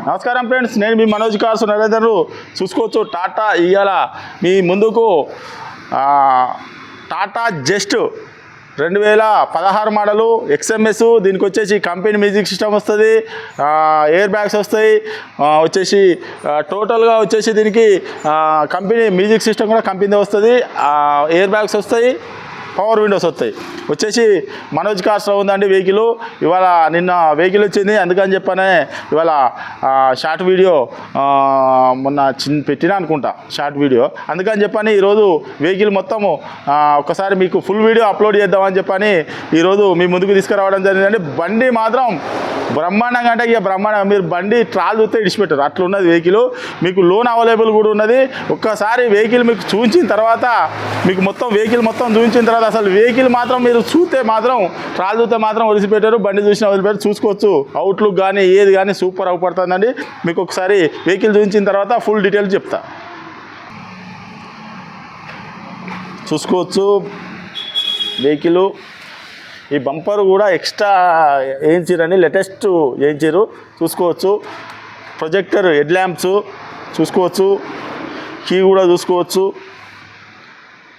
నమస్కారం ఫ్రెండ్స్ నేను మీ మనోజ్ కార్సు నరేందరు చూసుకోవచ్చు టాటా ఇవాళ మీ ముందుకు టాటా జస్ట్ రెండు వేల పదహారు మోడలు ఎక్స్ఎంఎస్ దీనికి వచ్చేసి కంపెనీ మ్యూజిక్ సిస్టమ్ వస్తుంది ఎయిర్ బ్యాగ్స్ వస్తాయి వచ్చేసి టోటల్గా వచ్చేసి దీనికి కంపెనీ మ్యూజిక్ సిస్టమ్ కూడా కంపెనీ వస్తుంది ఎయిర్ బ్యాగ్స్ వస్తాయి పవర్ విండోస్ వస్తాయి. వచ్చేసి మనోజ్ కార్స్లో ఉందండి వెహికల్. ఇవాళ నిన్న వెహికల్ వచ్చింది. అందుకని చెప్పనే ఇవాళ షార్ట్ వీడియో మొన్న చిన్న పెట్టినా అనుకుంటా షార్ట్ వీడియో. అందుకని చెప్పని ఈరోజు వెహికల్ మొత్తము ఒకసారి మీకు ఫుల్ వీడియో అప్లోడ్ చేద్దామని చెప్పని ఈరోజు మీ ముందుకు తీసుకురావడం జరిగిందండి. బండి మాత్రం బ్రహ్మాండంగా అంటే ఇక బ్రహ్మాండంగా. మీరు బండి ట్రాల్ చూస్తే ఇడిచిపెట్టారు. అట్లా ఉన్నది వెహికల్. మీకు లోన్ అవైలబుల్ కూడా ఉన్నది. ఒక్కసారి వెహికల్ మీకు చూపించిన తర్వాత మీకు మొత్తం వెహికల్ మొత్తం చూపించిన తర్వాత అసలు వెహికల్ మాత్రం మీరు చూస్తే మాత్రం ట్రాల్ చూస్తే మాత్రం వదిలిపెట్టారు బండి చూసిన వదిలిపెట్టారు చూసుకోవచ్చు. అవుట్లుక్ కానీ ఏది కానీ సూపర్ అవుపడుతుందండి మీకు ఒకసారి వెహికల్ చూపించిన తర్వాత ఫుల్ డీటెయిల్స్ చెప్తా. చూసుకోవచ్చు. వెహికల్ ఈ బంపర్ కూడా ఎక్స్ట్రా వేయించారని లేటెస్ట్ వేయించారు చూసుకోవచ్చు. ప్రొజెక్టర్ హెడ్ ల్యాంప్స్ చూసుకోవచ్చు. కీ కూడా చూసుకోవచ్చు.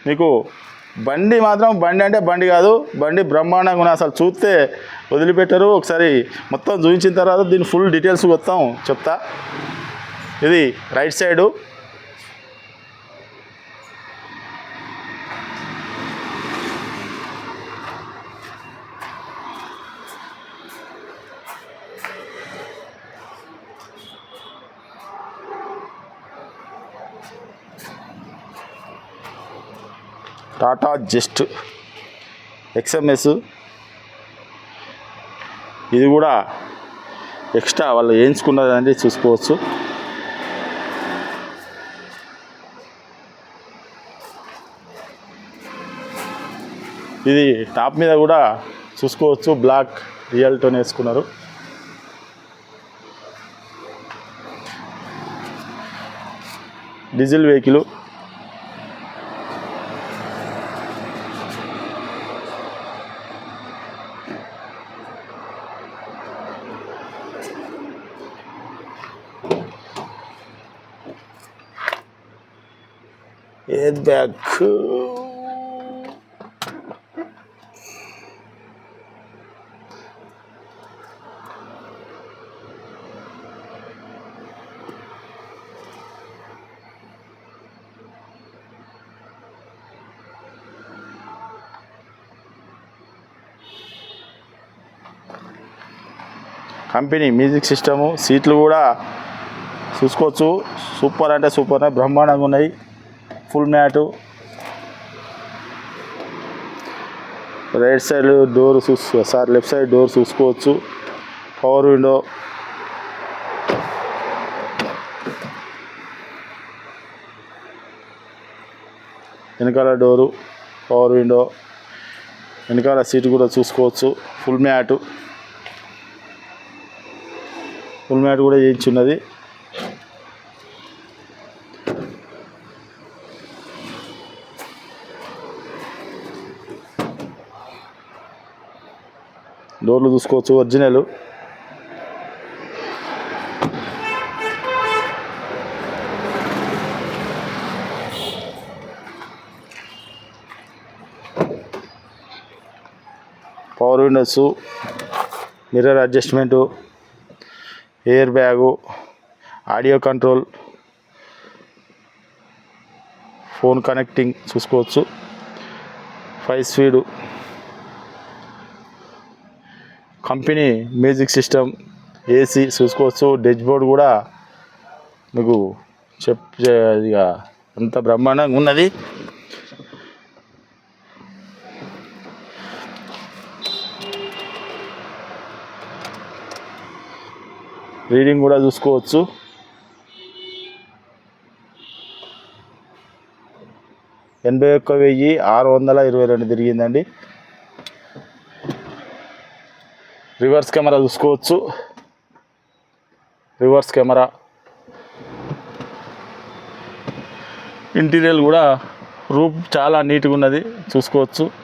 మీకు బండి మాత్రం బండి అంటే బండి కాదు బండి బ్రహ్మాండంగా ఉన్నాయి. అసలు చూస్తే వదిలిపెట్టరు. ఒకసారి మొత్తం చూపించిన తర్వాత దీని ఫుల్ డీటెయిల్స్ మొత్తం చెప్తా. ఇది right side Tata just XMS ఇది కూడా ఎక్స్ట్రా వాళ్ళు వేయించుకున్నదండి చూసుకోవచ్చు. ఇది టాప్ మీద కూడా చూసుకోవచ్చు బ్లాక్ రియల్టోన్ వేసుకున్నారు. Diesel vehicle. Air bag company music system సీట్లు కూడా చూసుకోవచ్చు. సూపర్ అంటే సూపర్ బ్రహ్మాండంగా ఉన్నాయి. Full mat. Right side door చూసుకో సార్ లెఫ్ట్ సైడ్ డోర్ చూసుకోవచ్చు. Power window. వెనకాల డోరు పవర్ విండో. వెనకాల సీట్ కూడా చూసుకోవచ్చు. Full mat. ఫుల్ మ్యాట్ కూడా చేయించున్నది. డోర్లు చూసుకోవచ్చు original. Power windows mirror adjustment air bag audio control phone connecting చూసుకోవచ్చు. Five speed company music system AC చూసుకోవచ్చు డెచ్ బోర్డ్ కూడా మీకు చెప్ ఇక అంత బ్రహ్మాండంగా ఉన్నది. రీడింగ్ కూడా చూసుకోవచ్చు. ఎనభై ఒక్క వెయ్యి ఆరు వందల ఇరవై రెండు తిరిగిందండి. రివర్స్ కెమెరా చూసుకోవచ్చు. Reverse camera. ఇంటీరియర్ కూడా రూప్ చాలా నీట్గా ఉన్నది చూసుకోవచ్చు.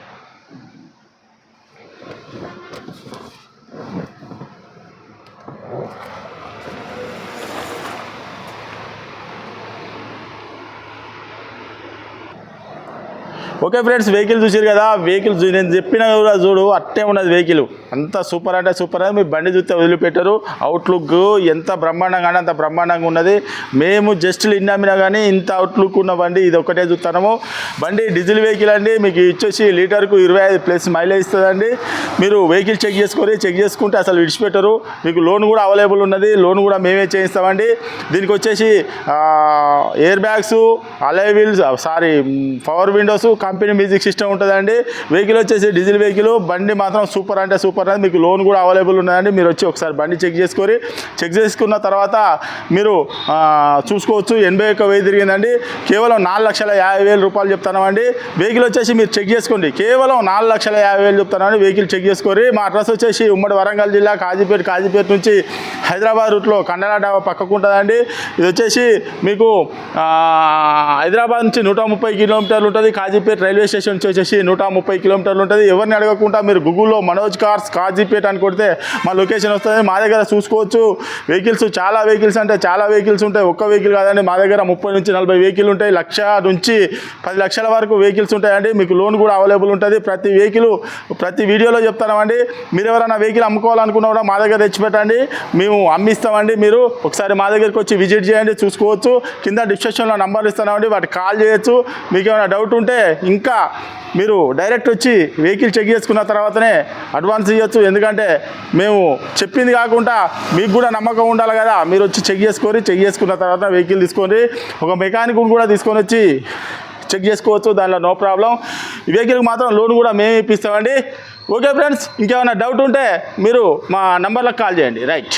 ఓకే ఫ్రెండ్స్ వెహికల్ చూసారు కదా వెహికల్ నేను చెప్పిన కూడా చూడు అట్టే ఉన్నది వెహికల్. అంత సూపర్ అంటే సూపర్ అది మీ బండి చూస్తే వదిలిపెట్టారు. అవుట్లుక్ ఎంత బ్రహ్మాండంగా అంటే అంత బ్రహ్మాండంగా ఉన్నది. మేము జస్ట్ ఇన్నామినా కానీ ఇంత అవుట్లుక్ ఉన్న బండి ఇది ఒకటే చూస్తున్నాము. బండి డీజిల్ వెహికల్ అండి మీకు ఇచ్చేసి లీటర్కు ఇరవై ఐదు ప్లస్ మైలేజ్ ఇస్తుందండి. మీరు వెహికల్ చెక్ చేసుకొని చెక్ చేసుకుంటే అసలు విడిచిపెట్టరు. మీకు లోన్ కూడా అవైలబుల్ ఉన్నది. లోన్ కూడా మేమే చేయిస్తామండి. దీనికి వచ్చేసి air bags alloy wheels sorry power windows company music system ఉంటుందండి. వెహికల్ వచ్చేసి డీజిల్ వెహికల్ బండి మాత్రం సూపర్ అంటే సూపర్ అనేది మీకు లోన్ కూడా అవైలబుల్ ఉన్నదండి మీరు వచ్చి ఒకసారి బండి చెక్ చేసుకొని చెక్ చేసుకున్న తర్వాత మీరు చూసుకోవచ్చు. ఎనభై ఒక్క వెయ్యి తిరిగిందండి. కేవలం నాలుగు లక్షల యాభై వేల రూపాయలు చెప్తానండి వెహికల్ వచ్చేసి మీరు చెక్ చేసుకోండి. కేవలం నాలుగు లక్షల యాభై వేలు చెప్తానండి వెహికల్ చెక్ చేసుకొని మా అడ్రస్ వచ్చేసి ఉమ్మడి వరంగల్ జిల్లా కాజీపేట కాజీపేట నుంచి హైదరాబాద్ రూట్లో కండలా డాబా పక్కకు ఉంటుందండి. ఇది వచ్చేసి మీకు హైదరాబాద్ నుంచి నూట ముప్పై కిలోమీటర్లు ఉంటుంది. కాజీపేట రైల్వే స్టేషన్ నుంచి వచ్చేసి నూట ముప్పై కిలోమీటర్లు ఉంటుంది. ఎవరిని అడగకుండా మీరు గూగుల్లో మనోజ్ కార్స్ కాజీపేట అని కొడితే మా లొకేషన్ వస్తుంది. మా దగ్గర చూసుకోవచ్చు. వెహికల్స్ చాలా వెహికల్స్ అంటే చాలా వెహికల్స్ ఉంటాయి. ఒక్క వెహికల్ కాదండి మా దగ్గర ముప్పై నుంచి నలభై వెహికల్ ఉంటాయి. లక్ష నుంచి పది లక్షల వరకు వెహికల్స్ ఉంటాయండి. మీకు లోన్ కూడా అవైలబుల్ ఉంటుంది. ప్రతి వెహికల్ ప్రతి వీడియోలో చెప్తామండి మీరు ఎవరైనా వెహికల్ అమ్ముకోవాలనుకున్నా కూడా మా దగ్గర తెచ్చిపెట్టండి. మేము అమ్మిస్తామండి మీరు. ఒకసారి మా దగ్గరికి వచ్చి విజిట్ చేయండి చూసుకోవచ్చు. కింద డిస్క్రిప్షన్లో నంబర్లు ఇస్తున్నామండి వాటికి కాల్ చేయొచ్చు. మీకు ఏమైనా డౌట్ ఉంటే ఇంకా మీరు డైరెక్ట్ వచ్చి వెహికల్ చెక్ చేసుకున్న తర్వాతనే అడ్వాన్స్ ఇవ్వచ్చు ఎందుకంటే మేము చెప్పింది కాకుండా మీకు కూడా నమ్మకం ఉండాలి కదా. మీరు వచ్చి చెక్ చేసుకొని చెక్ చేసుకున్న తర్వాత వెహికల్ తీసుకొని ఒక మెకానిక్ కూడా తీసుకొని వచ్చి చెక్ చేసుకోవచ్చు దానిలో నో ప్రాబ్లం. వెహికల్కి మాత్రం లోన్ కూడా మేము ఇప్పిస్తామండి. ఓకే ఫ్రెండ్స్ ఇంకేమైనా డౌట్ ఉంటే మీరు మా నంబర్లకు కాల్ చేయండి. రైట్.